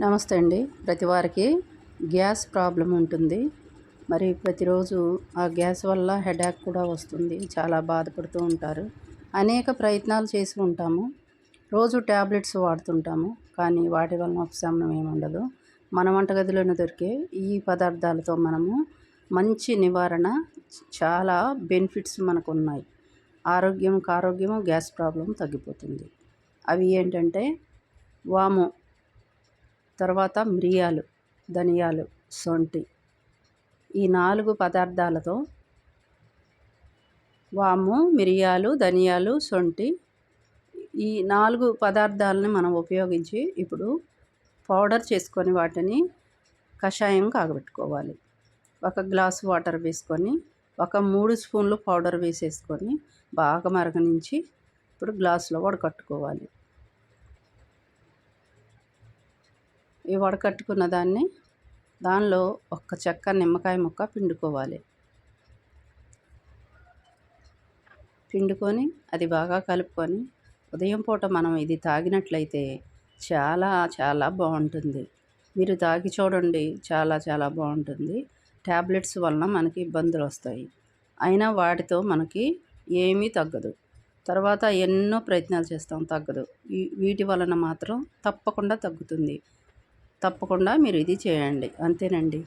నమస్తే అండి. ప్రతి వారికి గ్యాస్ ప్రాబ్లం ఉంటుంది. మరి ప్రతిరోజు ఆ గ్యాస్ వల్ల హెడేక్ కూడా వస్తుంది. చాలా బాధపడుతూ ఉంటారు. అనేక ప్రయత్నాలు చేసి ఉంటాము. రోజు ట్యాబ్లెట్స్ వాడుతుంటాము. కానీ వాటి వలన ఉపశమనం ఏమి ఉండదు. మన వంటగదిలోనే దొరికే ఈ పదార్థాలతో మనము మంచి నివారణ చాలా బెనిఫిట్స్ మనకు ఉన్నాయి ఆరోగ్యం ఆరోగ్యము గ్యాస్ ప్రాబ్లం తగ్గిపోతుంది. అవి ఏంటంటే వాము తర్వాత మిరియాలు ధనియాలు సొంటి ఈ నాలుగు పదార్థాలతో వాము మిరియాలు ధనియాలు సొంటి ఈ నాలుగు పదార్థాలని మనం ఉపయోగించి ఇప్పుడు పౌడర్ చేసుకొని వాటిని కషాయం కాగబెట్టుకోవాలి. ఒక గ్లాస్ వాటర్ వేసుకొని ఒక మూడు స్పూన్లు పౌడర్ వేసేసుకొని బాగా మరగనించి ఇప్పుడు గ్లాసులో వడకట్టుకోవాలి. ఈ వడకట్టుకున్న దాన్ని దానిలో ఒక్క చెక్క నిమ్మకాయ ముక్క పిండుకోవాలి. పిండుకొని అది బాగా కలుపుకొని ఉదయం పూట మనం ఇది తాగినట్లయితే చాలా చాలా బాగుంటుంది. మీరు తాగి చూడండి చాలా చాలా బాగుంటుంది. ట్యాబ్లెట్స్ వలన మనకి ఇబ్బందులు వస్తాయి. అయినా వాటితో మనకి ఏమీ తగ్గదు. తర్వాత ఎన్నో ప్రయత్నాలు చేస్తాం తగ్గదు. వీటి వలన మాత్రం తప్పకుండా తగ్గుతుంది. తప్పకుండా మీరు ఇది చేయండి. అంతేనండి.